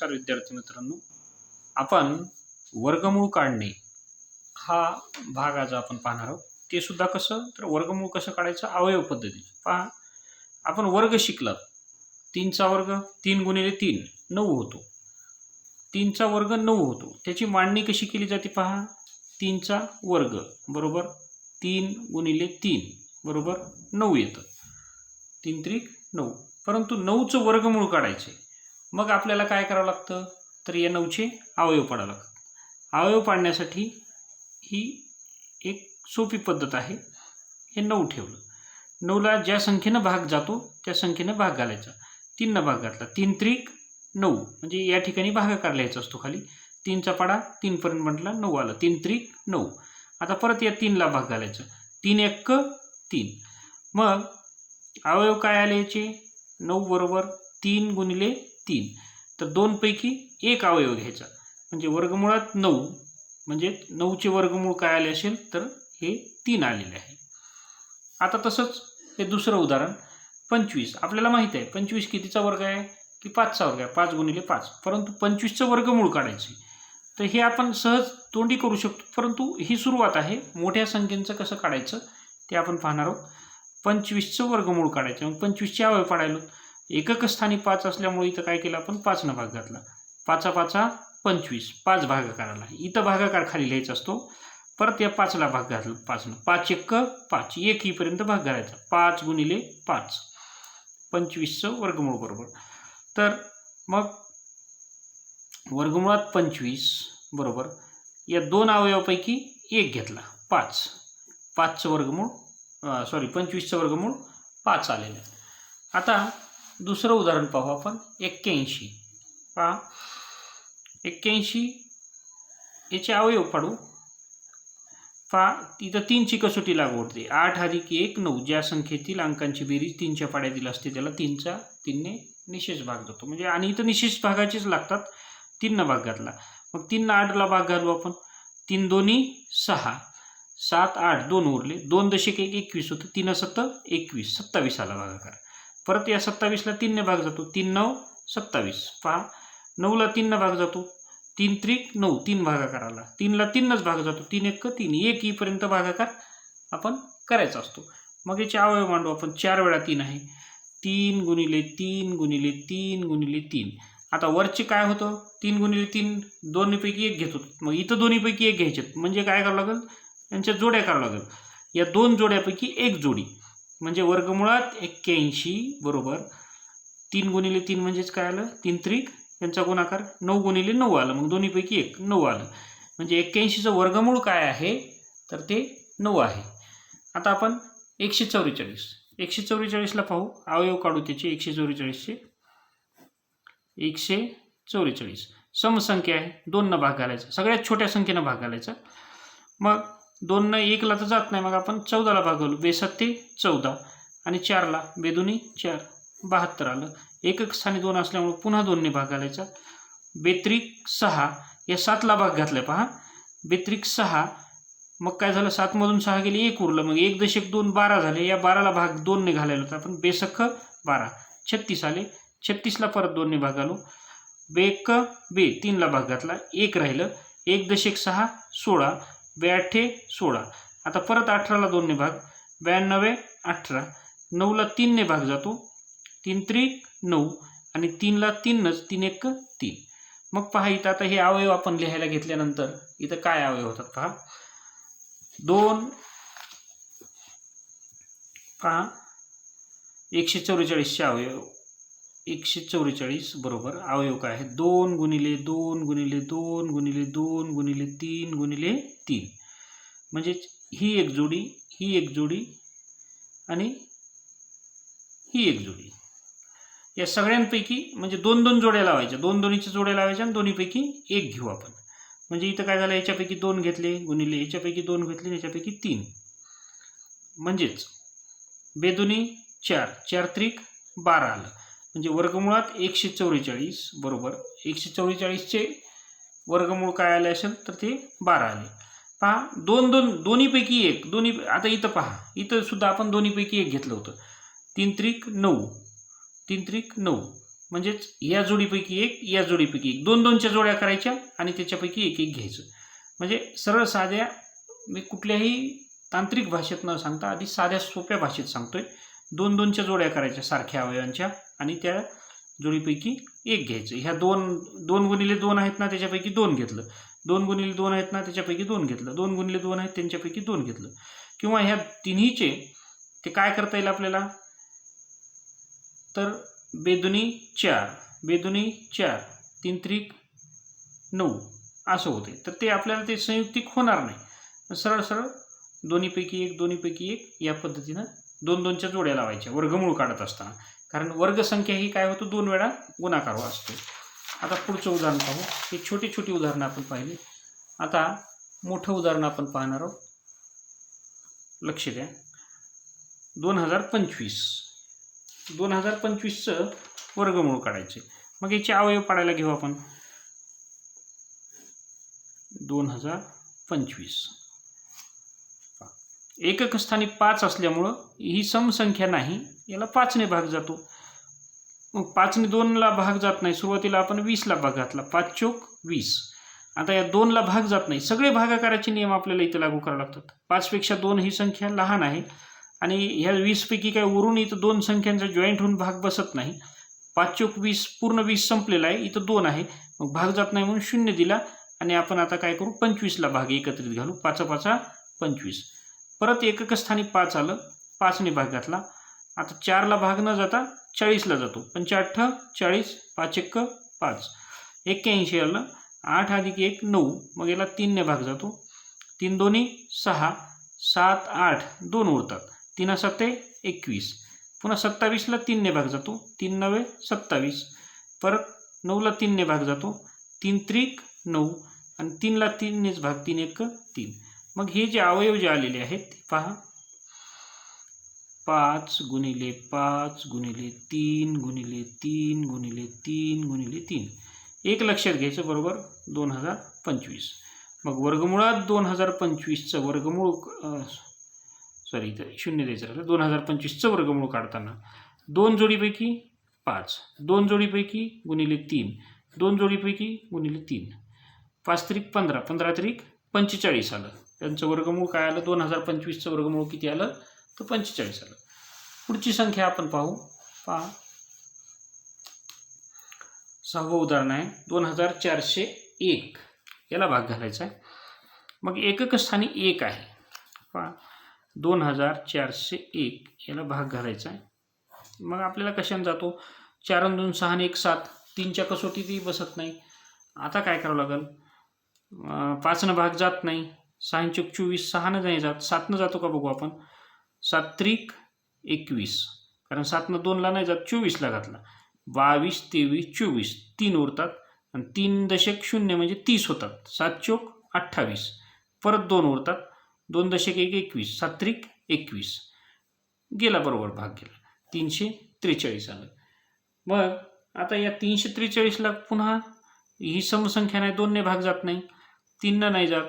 नमस्कार विद्यार्थी मित्रांनो. आपण वर्गमूळ काढणे हा भाग आज आपण पाहणार आहोत. ते सुद्धा कसं? तर वर्गमूळ कसं काढायचं? अवयव पद्धती. पहा आपण वर्ग शिकलात. तीनचा वर्ग तीन गुणिले तीन नऊ होतो. तीनचा वर्ग नऊ होतो. त्याची मांडणी कशी केली जाते पहा? तीनचा वर्ग बरोबर? तीन गुणिले तीन बरोबर? नऊ येतं. तीन त्रिक नऊ. परंतु नऊचं वर्गमूळ काढायचे मग आपल्याला काय करावं लागतं? तर या नऊचे अवयव पाडावं लागतात अवयव पाडण्यासाठी ही एक सोपी पद्धत आहे. हे नऊ ठेवलं. नऊला ज्या संख्येनं भाग जातो त्या संख्येनं भाग घालायचा. तीननं भाग घातला. तीन त्रिक नऊ. म्हणजे या ठिकाणी भागाकार लिहायचा असतो खाली. तीनचा पाडा तीनपर्यंत म्हटला नऊ आलं. तीन त्रिक नऊ. आता परत या तीनला भाग घालायचा. तीन एक्क तीन. मग अवयव काय आले याचे? नऊ बरोबर तीन गुणिले तीन. तर दोनपैकी एक अवयव घ्यायचा. म्हणजे वर्गमुळात नऊ. म्हणजे नऊचे वर्गमूळ काय आले असेल तर हे तीन आलेले आहे. आता तसंच हे दुसरं उदाहरण. पंचवीस. आपल्याला माहीत आहे पंचवीस कितीचा वर्ग आहे? की पाचचा वर्ग आहे. पाच गुणिले पाच. परंतु पंचवीसचं वर्गमूळ काढायचे. तर हे आपण सहज तोंडी करू शकतो. परंतु ही सुरुवात आहे. मोठ्या संख्येचं कसं काढायचं? ते आपण पाहणार आहोत. पंचवीसचं वर्गमूळ काढायचं. मग पंचवीसचे अवयव पाडायलो एकक स्थानी पाच असल्यामुळे इथं काय केलं आपण? पाचनं भाग घातला. पाचा पाचा पंचवीस. पाच भागाकाराला. इथं भागाकार खाली लिहायचा असतो. परत या पाचला भाग घातला. पाचनं. पाच एक पाच. एक हीपर्यंत भाग घालायचा. पाच गुणिले पाच. पंचवीसचं वर्गमूळ बरोबर. तर मग वर्गमुळात पंचवीस बरोबर. या दोन अवयवापैकी एक घेतला. पाच. पाचचं वर्गमूळ सॉरी पंचवीसचं वर्गमूळ पाच आलेलं आहे. आता दुसरं उदाहरण पाहू आपण. एक्क्याऐंशी. पहा. एक्क्याऐंशी याचे अवयव पाडू. पहा तिथं तीनची कसोटी लागू होते. आठ अधिक एक नऊ. ज्या संख्येतील अंकांची बेरीज तीनच्या पाड्यातील असते त्याला तीनचा तीनने निशेष भाग जातो म्हणजे आणि इथं निशेष भागाचेच लागतात. तीननं भाग घातला. मग तीननं आठला भाग घालू आपण. तीन दोन्ही सहा. सात आठ दोन उरले. दोन दशक एक एकवीस होतं. तीन सत्त एकवीस. सत्तावीस आला भागाकार. परत या सत्तावीसला तीनने भाग जातो. तीन नऊ सत्तावीस. पहा. नऊला तीननं भाग जातो. तीन त्रिक नऊ तीन भागाकाराला. तीनला तीनच भाग जातो. तीन एक तीन. एक ईपर्यंत भागाकार आपण करायचा असतो. मग याचे अवयव मांडू. आपण चार वेळा तीन आहे. तीन गुणिले तीन गुणिले तीन गुणिले तीन. आता वरचे काय होतं? तीन गुणिले तीन दोन्हीपैकी एक घेतो मग इथं दोन्हीपैकी एक घ्यायचे म्हणजे काय करावं लागेल? यांच्या जोड्या करावं लागेल. या दोन जोड्यापैकी एक जोडी. म्हणजे वर्गमुळात एक्क्याऐंशी बरोबर. तीन गुणिले तीन म्हणजेच काय आलं? तीन त्रिक. यांचा गुणाकार नऊ गुणिले नऊ आलं. मग दोन्हीपैकी एक नऊ आलं. म्हणजे एक्क्याऐंशीचं वर्गमूळ काय आहे? तर ते नऊ आहे. आता आपण एकशे चौवेचाळीस. एकशे चौवेचाळीसला पाहू. अवयव काढू त्याचे एकशे चौवेचाळीसचे. एकशे चौवेचाळीस. समसंख्या आहे. दोननं भाग घालायचा. सगळ्यात छोट्या संख्येनं भाग घालायचा. मग दोननं एकला तर जात नाही. मग आपण चौदाला भाग घालू बेसत्ते चौदा. आणि चारला बेदुनी चार. बहात्तर आलं. एकक स्थानी दोन असल्यामुळे पुन्हा दोनने भाग घालायचा. बेत्रिक सहा. या सातला भाग घातलाय पहा. बेत्रिक सहा. मग काय झालं? सातमधून सहा गेले एक उरलं. मग एक दशक दोन बारा झाले. या बाराला भाग दोनने घालायला होता. आपण बेसख बारा. छत्तीस आले. छत्तीसला परत दोनने भाग आलो बेक बे. तीनला भाग घातला. एक राहिलं. एक दशक सहा सोळा. ब्याठे सोळा. आता परत अठराला दोनने भाग. ब्याण्णवे अठरा. नऊला तीनने भाग जातो. तीन त्रिक नऊ. आणि तीनला तीनच तीन एक तीन. मग पहा इथं आता हे अवयव आपण लिहायला घेतल्यानंतर इथं काय अवयव होतात पहा. दोन पहा. एकशे चौवेचाळीसचे अवयव. एकशे चौवेचाळीस बरोबर अवयव काय आहे दोन गुणिले दोन गुणिले दोन गुणिले दोन गुणिले तीन गुणिले तीन. म्हणजेच ही एक जोडी ही एक जोडी आणि ही एक जोडी. या सगळ्यांपैकी म्हणजे दोन दोन जोड्या लावायच्या. दोन दोन्हीच्या जोड्या लावायच्या आणि दोन्हीपैकी एक घेऊ आपण. म्हणजे इथं काय झालं याच्यापैकी दोन घेतले गुणिले याच्यापैकी दोन घेतले याच्यापैकी तीन. म्हणजेच बेदोनी चार चार त्रिक बारा आलं. म्हणजे वर्गमुळात एकशे चौवेचाळीस बरोबर. एकशे चौवेचाळीसचे वर्गमूळ काय आले असेल तर ते बारा आले. पहा दोन दोन दोन्हीपैकी एक दोन्ही आता इथं पहा. इथं सुद्धा आपण दोन्हीपैकी एक घेतलं होतं. तीन त्रिक नऊ. तीन त्रिक नऊ. म्हणजेच या जोडीपैकी एक या जोडीपैकी एक. दोन दोनच्या जोड्या करायच्या आणि त्याच्यापैकी एक एक घ्यायचं. म्हणजे सरळ साध्या मी कुठल्याही तांत्रिक भाषेत न सांगता आधी साध्या सोप्या भाषेत सांगतोय. दोन दोनच्या जोड्या करायच्या सारख्या अवयवांच्या आणि त्या जोडीपैकी एक घ्यायचं. ह्या दोन दोन गुणिले दोन आहेत ना त्याच्यापैकी दोन घेतलं. दोन गुणिले दोन आहेत ना त्याच्यापैकी दोन घेतलं. दोन गुणिले दोन आहेत त्यांच्यापैकी दोन घेतलं. किंवा ह्या तिन्हीचे ते काय करता येईल आपल्याला? तर बेदुनी चार बेदुनी चार तीन त्रिक नऊ असं होते तर ते आपल्याला ते संयुक्तिक होणार नाही. सरळ सरळ दोन्हीपैकी एक दोन्हीपैकी एक या पद्धतीनं दोन दोनच्या जोड्या लावायच्या वर्गमूळ काढत असताना. कारण वर्गसंख्या ही काय होतो? दोन वेळा गुणाकार असतो. आता पुढचं उदाहरण पाहू. हे छोटी छोटी उदाहरणं आपण पाहिली. आता मोठं उदाहरण आपण पाहणार आहोत. लक्ष द्या. दोन हजार पंचवीस. दोन हजार पंचवीसचं वर्गमूळ काढायचे. मग याचे अवयव पाडायला घेऊ आपण. दोन हजार पंचवीस. एकक स्थानी पाच असल्यामुळं ही समसंख्या नाही याला पाचने भाग जातो. मग पाचने दोनला भाग जात नाही. सुरुवातीला आपण वीसला भाग घातला. पाच चोक वीस. आता या दोनला भाग जात नाही. सगळे भागाकाराचे नियम आपल्याला इथं लागू करावे लागतात. पाचपेक्षा दोन ही संख्या लहान आहे. आणि ह्या वीसपैकी काय उरून इथं दोन संख्यांचा जॉईंट होऊन भाग बसत नाही. पाच चोक वीस पूर्ण वीस संपलेला आहे. इथं दोन आहे. मग भाग जात नाही म्हणून शून्य दिला. आणि आपण आता काय करू? पंचवीसला भाग एकत्रित घालू. पाचा पाचा पंचवीस. परत एकक स्थानी पाच आलं. पाचने भाग घातला. आता चारला भाग न जाता चाळीसला जातो. पंचाअठ्ठ चाळीस पाच एक्क पाच. एक्क्याऐंशी आलं आठ अधिक एक नऊ. मग याला तीनने भाग जातो. तीन दोन्ही सहा. सात आठ. दोन उरतात. तीन सत्ते एकवीस. पुन्हा सत्तावीसला तीनने भाग जातो. तीन नवे सत्तावीस. परत नऊला तीनने भाग जातो. तीन त्रिक नऊ. आणि तीनला तीननेच भाग तीन एक तीन. मग हे जे अवयव जे आलेले आहेत ते पहा. पाच गुणिले पाच गुणिले तीन गुणिले तीन गुणिले तीन गुणिले तीन. एक लक्षात घ्यायचं बरोबर? दोन हजार पंचवीस. मग वर्गमुळात दोन हजार पंचवीसचं वर्गमूळ सॉरी इथं शून्य द्यायचं राहिलं. दोन हजार पंचवीसचं वर्गमूळ काढताना दोन जोडीपैकी पाच. दोन जोडीपैकी गुणिले तीन. दोन जोडीपैकी गुणिले तीन. पाच त्रिक पंधरा. पंधरा त्रिक पंचेचाळीस आलं. त्यांचं वर्गमूळ काय आलं? दोन हजार पंचवीसचं वर्गमूळ किती आलं? तर पंचेचाळीस आलं. पुढची संख्या आपण पाहू. पहा. सहावं उदाहरण आहे. दोन हजार चारशे एक. याला भाग घालायचा आहे. मग एकक स्थानी एक आहे. पहा. दोन हजार चारशे एक. याला भाग घालायचा आहे. मग आपल्याला कशाने जातो? चार दोन सहा आणि एक सात. तीनच्या कसोटीतही बसत नाही. आता काय करावं लागेल? पाचनं भाग जात नाही. सहाचे चूक चोवीस सहानं नाही जात. सातनं जातो का बघू आपण? सात्रिक एकवीस. कारण सातनं दोनला नाही जात चोवीसला घातला. बावीस तेवीस चोवीस. तीन उरतात आणि तीन दशक शून्य म्हणजे तीस होतात. सात चोक अठ्ठावीस. परत दोन उरतात. दोन दशक एक एकवीस. सात्रिक एकवीस. गेला बरोबर भाग गेला. तीनशे त्रेचाळीस आलं. मग आता या तीनशे त्रेचाळीसला पुन्हा ही समसंख्या नाही दोनने भाग जात नाही. तीननं नाही जात.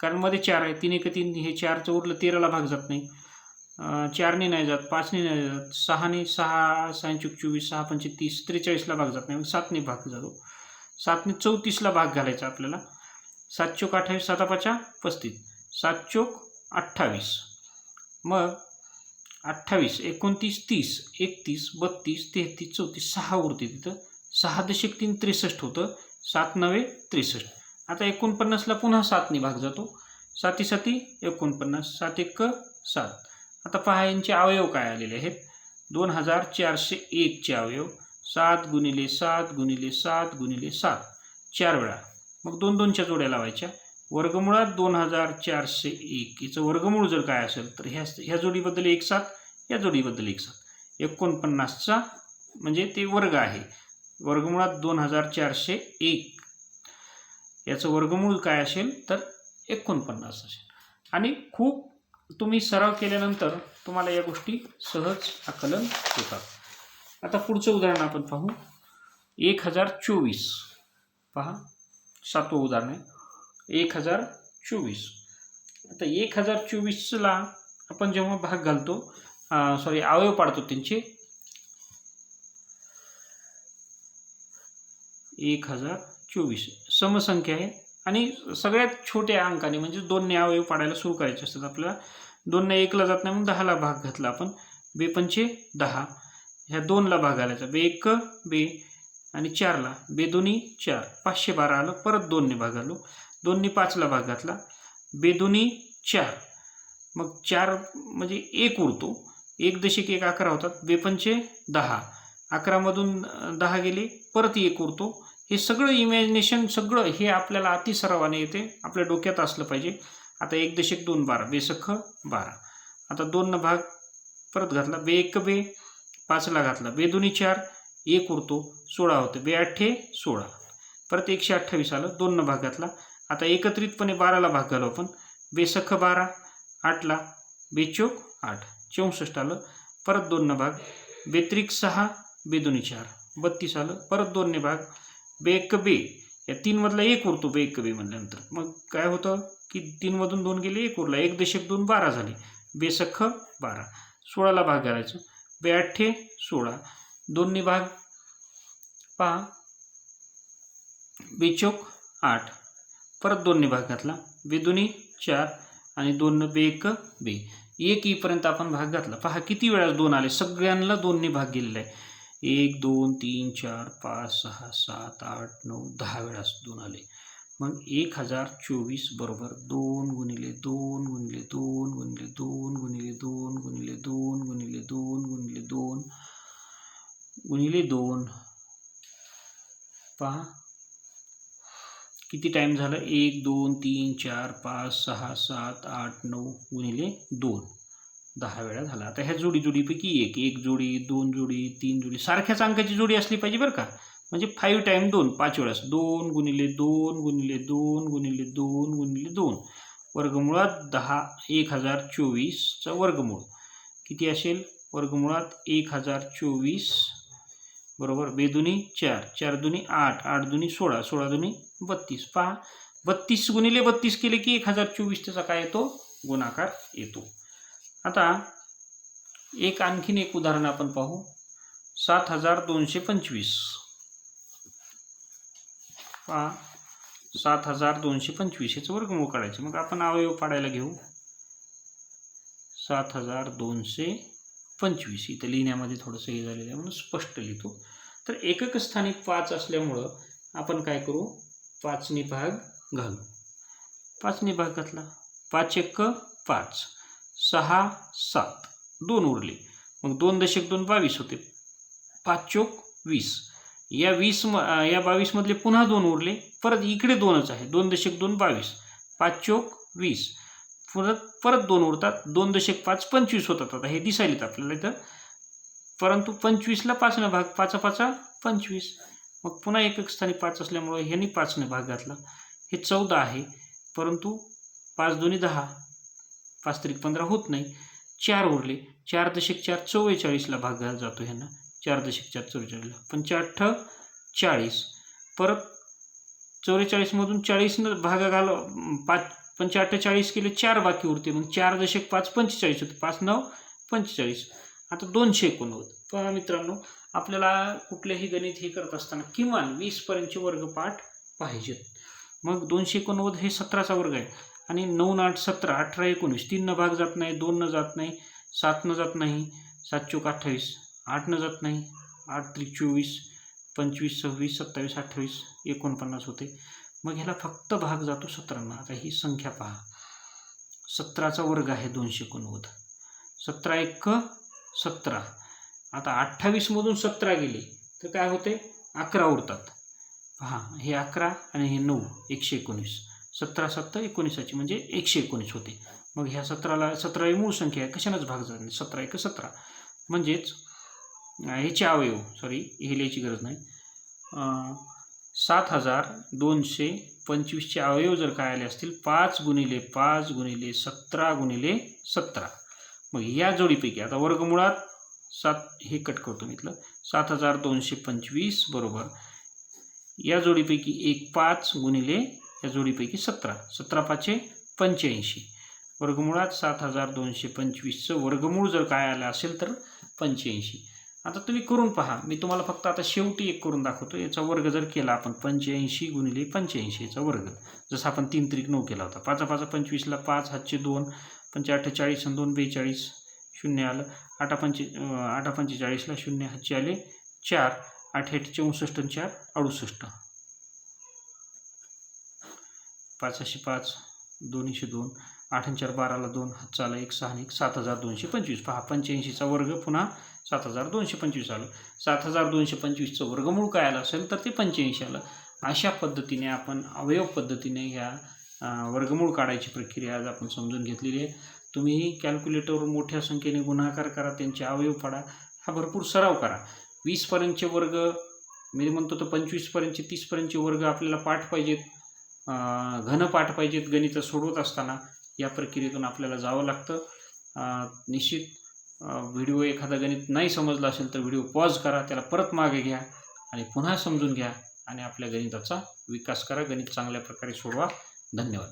कारण मध्ये चार आहे. तीन एक तीन. हे चारचं उरलं तेराला भाग जात नाही. चारने नाही जात पाचने नाही जात सहाने सहा सहा चूक चोवीस सहा पंचे तीस त्रेचाळीसला भाग जात नाही मग सातने भाग जातो. सातने चौतीसला भाग घालायचा आपल्याला. सात चोक अठ्ठावीस साता पाचा पस्तीस. सात चोक अठ्ठावीस. मग अठ्ठावीस एकोणतीस तीस एकतीस बत्तीस तेहतीस चौतीस सहा उरते तिथं. सहा दशक तीन त्रेसष्ट होतं. सात नवे त्रेसष्ट. आता एकोणपन्नासला पुन्हा सातने भाग जातो. साती साती एकोणपन्नास सात एक सात. आता पहा यांचे अवयव काय आलेले आहेत? दोन हजार चारशे एकचे अवयव. सात गुणिले सात गुणिले सात गुणिले सात. चार वेळा. मग दोन दोनच्या जोड्या लावायच्या. वर्गमुळात दोन हजार चारशे एक. याचं वर्गमूळ जर काय असेल तर ह्या ह्या जोडीबद्दल एक सात या जोडीबद्दल एक सात. एकोणपन्नासचा म्हणजे ते वर्ग आहे. वर्गमुळात दोन हजार चारशे एक. याचं वर्गमूळ काय असेल तर एकोणपन्नास असेल. आणि खूप तुम्ही सराव केल्यानंतर तुम्हाला या गोष्टी सहज आकलन होतात. आता पुढचं उदाहरण आपण पाहू. एक हजार चोवीस. पहा सातवं उदाहरण आहे. एक हजार चोवीस. आता एक हजार चोवीसला आपण जेव्हा भाग घालतो सॉरी अवयव पाडतो त्यांचे. एक हजार चोवीस. समसंख्या आहे. आणि सगळ्यात छोट्या अंकाने म्हणजे दोनने अवयव पाडायला सुरू करायचे असतात आपल्याला. दोनने एकला जात नाही म्हणून दहाला भाग घातला आपण. बेपंचे दहा. ह्या दोनला भाग घालायचा. बे एक बे आणि चारला. बे दोन्ही चार. पाचशे बारा आलं. परत दोनने भाग आलो दोनने पाचला भाग घातला. बे दोन्ही चार. मग चार म्हणजे एक उरतो. एक दशक एक अकरा होतात. बेपंचे दहा. अकरामधून दहा गेले. परत एक उरतो. हे सगळं इमॅजिनेशन सगळं हे आपल्याला अतिसरावाने येते. आपल्या डोक्यात असलं पाहिजे. आता एक दशक दोन बारा. बेसख बारा. आता दोन भाग परत घातला. बे एक बे. पाचला घातला. बे दोन्ही चार. एक उरतो. सोळा होते. बे अठ्ठे सोळा. परत एकशे अठ्ठावीस आलं. दोन भाग घातला. आता एकत्रितपणे बाराला भाग घालो आपण. बेसख बारा. आठला. बेचोक आठ. चौसष्ट आलं. परत दोन भाग. बेत्रिक सहा. बेदोनी चार. बत्तीस आलं. परत दोनने भाग. बेक बे. या तीनमधला एक उरतो बे बे म्हणल्यानंतर. मग काय होतं की तीनमधून दोन गेले एक उरला. एक दशक दोन बारा झाले. बेसख्ख बारा. सोळाला भाग घालायचं. बे अठ्ठे सोळा. दोन्ही भाग पहा. बेचोक आठ. परत दोन्ही भाग घातला. बेदोनी चार आणि दोन बे एक बे. एक ईपर्यंत आपण भाग घातला. पहा किती वेळा दोन आले? सगळ्यांना दोन्ही भाग गेलेला आहे. एक दोन तीन चार पाच सहा सात आठ नऊ दहा वेळा दोन आले. मग एक हजार चोवीस बरोबर दोन गुणिले दोन गुणिले दोन गुणिले दोन गुणिले दोन गुणिले दोन गुणिले दोन गुणिले दोन गुणिले दोन. पहा. किती टाईम झालं? एक दोन तीन चार पाच सहा सात आठ नऊ गुणिले दोन. दहा वेळा झाला. आता ह्या जोडी जोडीपैकी एक एक जोडी दोन जोडी तीन जोडी सारख्याच अंकाची जोडी असली पाहिजे बरं का. म्हणजे फाईव्ह टाईम दोन पाच वेळास दोन गुणिले दोन गुणिले दोन गुणिले दोन गुणिले दोन. वर्गमुळात दहा एक हजार चोवीसचा वर्गमूळ. किती असेल? वर्गमुळात एक हजार चोवीस. बरोबर? बेदुनी चार चार दुनी आठ आठ दुनी सोळा सोळा दुनी बत्तीस. पहा बत्तीस गुणिले बत्तीस केले की एक हजार चोवीस त्याचा काय येतो? गुणाकार येतो. आता एक आणखीन एक उदाहरण आपण पाहू. सात हजार दोनशे पंचवीस. पहा सात हजार दोनशे पंचवीस याचं वर्गमूळ काढायचं. मग आपण अवयव पाडायला घेऊ. सात हजार दोनशे पंचवीस. इथं लिहिण्यामध्ये थोडंसं हे झालेलं आहे म्हणून स्पष्ट लिहितो. तर एकक स्थानी पाच असल्यामुळं आपण काय करू? पाचनी भाग घालू. पाचनी भाग घातला पाच एक पाच. सहा सात. दोन उरले. मग दोन दशक दोन बावीस होते. पाच चोक वीस. या वीस म या बावीसमधले पुन्हा दोन उरले. परत इकडे दोनच आहे. दोन दशक दोन बावीस. पाच चोक वीस. परत परत दोन उरतात. दोन दशक पाच पंचवीस होतात. आता हे दिसायलेत आपल्याला इथं. परंतु पंचवीसला पाचनं भाग. पाचा पाचा पंचवीस. मग पुन्हा एकक स्थानी पाच असल्यामुळे ह्यांनी पाचनं भाग घातला. हे चौदा आहे. परंतु पाच दोन्ही दहा. पाच तरी पंधरा होत नाही. चार उरले. चार दशक चार चव्वेचाळीसला भाग घाल जातो ह्यांना. चार दशक चार चव्वेचाळीसला. पंचाअठ्ठ चाळीस. परत चव्वेचाळीसमधून चाळीसनं भागा घाल पाच पंचाअठ्ठ चाळीस केले चार बाकी उरते. मग चार दशक पाच पंचेचाळीस होते. पाच नऊ पंचेचाळीस. आता दोनशे एकोणनव्वद. पहा मित्रांनो आपल्याला कुठलेही गणित हे करत असताना किमान वीसपर्यंतचे वर्गपाठ पाहिजेत. मग दोनशे एकोणनव्वद हे सतराचा वर्ग आहे. आणि नऊ आठ सतरा अठरा एकोणीस. तीननं भाग जात नाही दोननं जात नाही सातनं जात नाही सात चोक अठ्ठावीस आठनं जात नाही आठ त्रिक चोवीस पंचवीस सव्वीस सत्तावीस अठ्ठावीस एकोणपन्नास होते. मग ह्याला फक्त भाग जातो सतरांना. आता ही संख्या पहा. सतराचा वर्ग आहे दोनशे एकोणनव्वद. सतरा एक सतरा. आता अठ्ठावीसमधून सतरा गेले तर काय होते? अकरा उरतात. पहा हे अकरा आणि हे नऊ एकशे एकोणीस. सतरा सत्तर एकोणीसाची म्हणजे एकशे एकोणीस होते. मग ह्या सतराला सतरा ही मूळ संख्या आहे कशानंच भाग जात नाही. सतरा एक सतरा. म्हणजेच ह्याचे अवयव सॉरी हे लिहायची गरज नाही. सात हजार दोनशे पंचवीसचे अवयव जर काय आले असतील पाच गुणिले पाच गुणिले सतरा गुणिले सतरा. मग या जोडीपैकी आता वर्गमुळात सात हे कट करतो मी इथलं. सात हजार दोनशे पंचवीस बरोबर. या जोडीपैकी एक पाच गुणिले या जोडीपैकी सतरा. सतरा पाचशे पंच्याऐंशी. वर्गमुळात सात हजार दोनशे पंचवीसचं वर्गमूळ जर काय आलं असेल तर पंच्याऐंशी. आता तुम्ही करून पहा. मी तुम्हाला फक्त आता शेवटी एक करून दाखवतो. याचा वर्ग जर केला आपण पंच्याऐंशी गुणिले पंच्याऐंशी याचा वर्ग. जसं आपण तीन त्रिक नऊ केला होता. पाचा पाचा पंचवीसला पाच हातचे दोन पंचे अठ्ठेचाळीस आणि दोन बेचाळीस शून्य आलं. आठा पंचे आठा पंचेचाळीसला शून्य हातचे आले चार. आठ आठ चौसष्ट आणि चार अडुसष्ट. पाचशे पाच दोनशे दोन आठ चार बाराला दोन हातचा एक सहा आणि एक सात हजार दोनशे पंचवीस. पहा पंच्याऐंशीचा वर्ग पुन्हा सात हजार दोनशे पंचवीस आलं. सात हजार दोनशे पंचवीसचं वर्गमूळ काय आलं असेल तर ते पंच्याऐंशी आलं. अशा पद्धतीने आपण अवयव पद्धतीने ह्या वर्गमूळ काढायची प्रक्रिया आज आपण समजून घेतलेली आहे. तुम्ही कॅल्क्युलेटरवर मोठ्या संख्येने गुणाकार करा त्यांचे अवयव पाडा हा भरपूर सराव करा. वीसपर्यंतचे वर्ग मी म्हणतो तर पंचवीसपर्यंतचे तीसपर्यंतचे वर्ग आपल्याला पाठ पाहिजेत. घनपाठ घन पाठ पाहिजेत गणितं सोडवत असताना या प्रक्रियेतून आपल्याला जावं लागतं. निश्चित व्हिडिओ एखादा गणित नाही समजला असेल तर व्हिडिओ पॉज करा त्याला परत मागे घ्या आणि पुन्हा समजून घ्या आणि आपल्या गणिताचा विकास करा. गणित चांगल्या प्रकारे सोडवा. धन्यवाद.